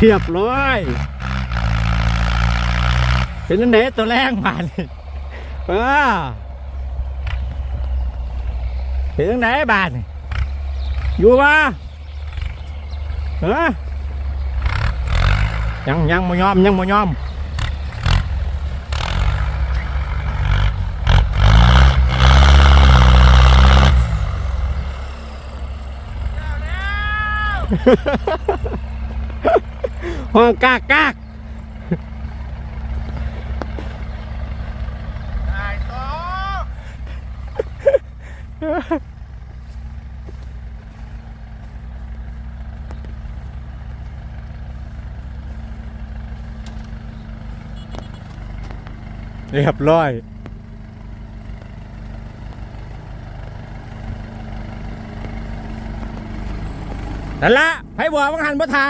เรียบร้อยเป็นอันไหนตัวแรงมานี่ป้าเป็นอันไหนบาทนี่อยู่ปะเออยังยังไม่ยอมยังไม่ยอม ห้องกากกากได้ต่อเรียบร้อยนั่นละไผบัวมังหันบ่ทา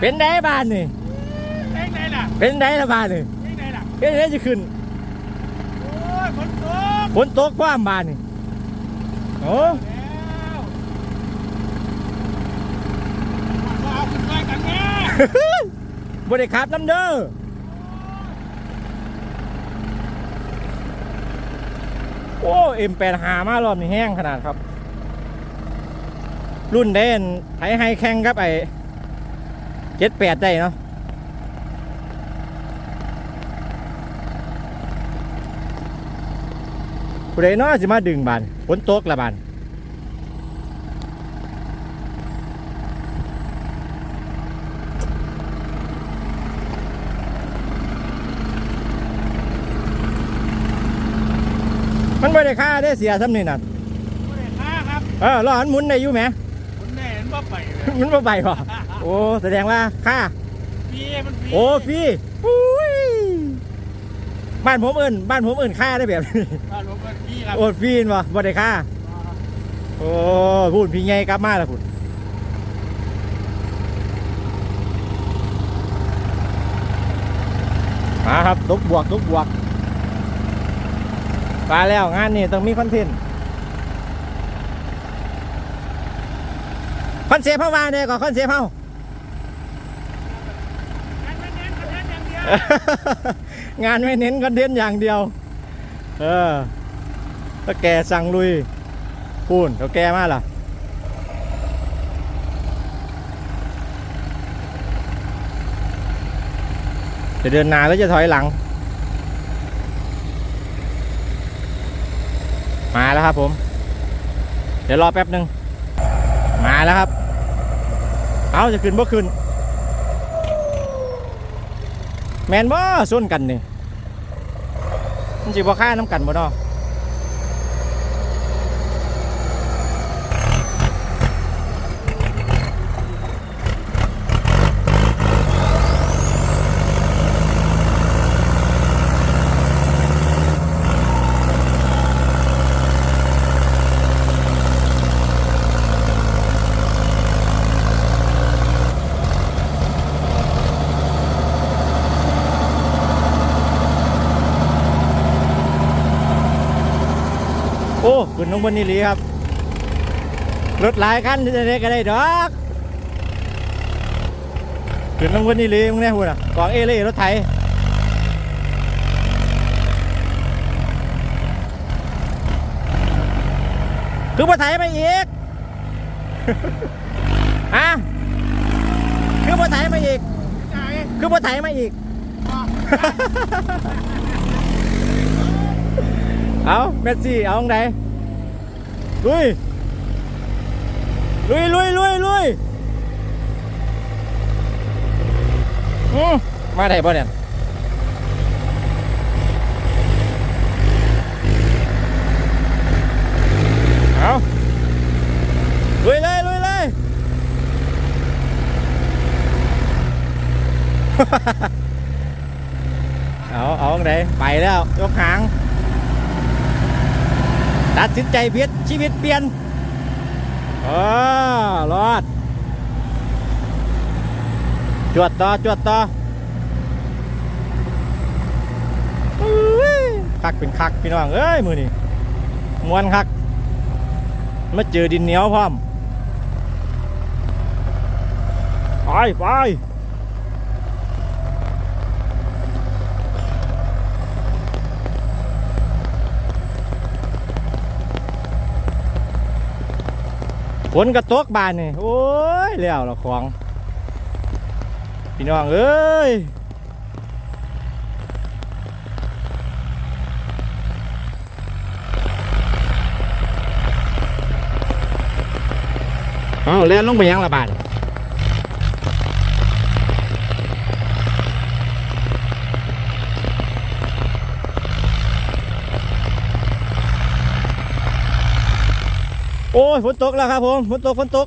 เป็นไดบ้านนี่เองไหนล่ะเป็นไดละบ้านนี่เองไหนล่ะเป็นไดจะขึ้นโอ้ยฝนตกฝนตกความบ้านนี่โอ้แล้วมาเอาขึ้นไปกันแม่บ่ได้ขับน้ำเด้อโอ้เอ็มแปดหามารอบนี้แห้งขนาดครับ รุ่นเด่นไทยให้แข่งกับไอ้ เจ็ดแปดได้เนาะผู้ใดเนาะสิมาดึงบานฝนตกละบานมันไม่ได้ค่าได้เสียซ้ำนี่น่ะไม่ได้ค่าครับ เออรอหันหมุนได้อยู่ไหมคุณแม่เห็นว่าไปเลยมันมาใบป่ะโอ้แสดงว่าค่าพี่มันพี่โอ้พี่อุ้ยบ้านผมเอิ้นบ้านผมเอิ้นค่าได้แบบนี้บ้านผมเป็นพี่ครับโอ้พี่นวะบ่ได้ค่าโอ้พูดพี่ไงกลับมาแล้วพูดมาครับตกบวกตกบวกมาแล้วงานนี้ต้องมีคอนเทนต์คอนเซปต์เข้ามาเนี่ยก่อนคอนเซปต์เข้า งานไม่เน้นคอนเทนต์อย่างเดียวงานไม่เน้นคอย่างเดียว เออถ้าแกสั่งลุยพูนเขาแกมาล่ะจะเดินหน้าแล้วจะถอยหลัง มาแล้วครับผม เดี๋ยวรอแป๊บหนึ่งมาแล้วครับ เอาจะขึ้นบ่ขึ้น แมนบ่ส่วนกันนี่มันสิบ่ค่าน้ำกันบ่เนาะ อ้ขึ้นลงบนนี่หลีครับ รถหลายคันจะได้ก็ได้ดอกขึ้นลงบนนี่หลีมึงเนี่ยพูดอะกองเอเล่รถไถคือบ่ไถมาอีกฮะคือบ่ไถมาอีกไหนคือบ่ไถมาอีก เอาเมสซี่ เอาตรงไหนลุย ลุยลุยลุยลุยมาได้บ่เนี่ยเอาลุยเลยลุยเลยเอาเอาตรงไหนไปแล้ว ยกหาง ตัดสินใจเพียชีวิตเปลี่ยนเออรอด จวดต่อ จวดต่อคักเป็นคักพี่น้อง เอ้ย มือนี่มวนคัก มาเจอดินเหนียวพร้อม ไป ไป ฝนกระตกบานนี่โอ้ยแล้วละของ พี่น้องเอ้ยเอาเล่นลงไปยังละบาท โอ้ยฝนตกแล้วครับผมฝนตกฝนตก